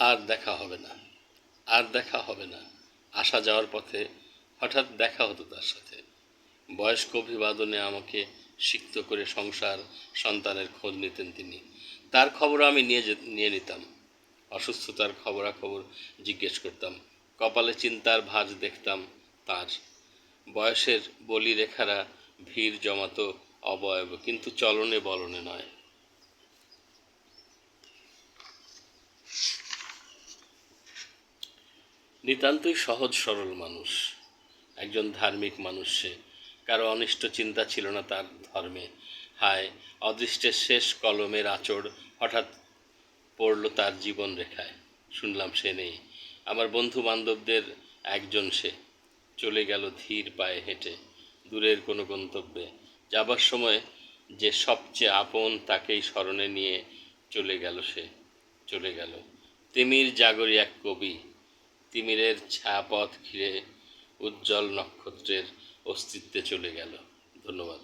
আর দেখা হবে না, আর দেখা হবে না। আসা যাওয়ার পথে হঠাৎ দেখা হতো তার সাথে। বয়স্ক অভিবাদনে আমাকে সিক্ত করে সংসার সন্তানের খোঁজ নিতেন তিনি। তার খবর আমি নিয়ে নিয়ে নিতাম। অসুস্থতার খবরাখবর জিজ্ঞেস করতাম। কপালে চিন্তার ভাঁজ দেখতাম তার। বয়সের বলি রেখারা ভিড় জমাতো অবয়ব, কিন্তু চলনে বলনে নয়। নিতান্তই সহজ সরল মানুষ। একজন ধার্মিক মানুষ সে কারও অনিষ্ট চিন্তা ছিল না তার ধর্মে। হায়, অদৃষ্টের শেষ কলমের আঁচড় হঠাৎ পড়ল তার জীবন রেখায়। শুনলাম সে নেই। আমার বন্ধু বান্ধবদের একজন সে। চলে গেল ধীর পায়ে হেঁটে, দূরের কোনো গন্তব্যে। যাবার সময় যে সবচেয়ে আপন তাকেই স্মরণে নিয়ে চলে গেল সে। চলে গেল। তিমির জাগরী এক কবি। তিমিরের ছায়াপথ ঘিরে উজ্জ্বল নক্ষত্রের অস্তিত্বে চলে গেল। ধন্যবাদ।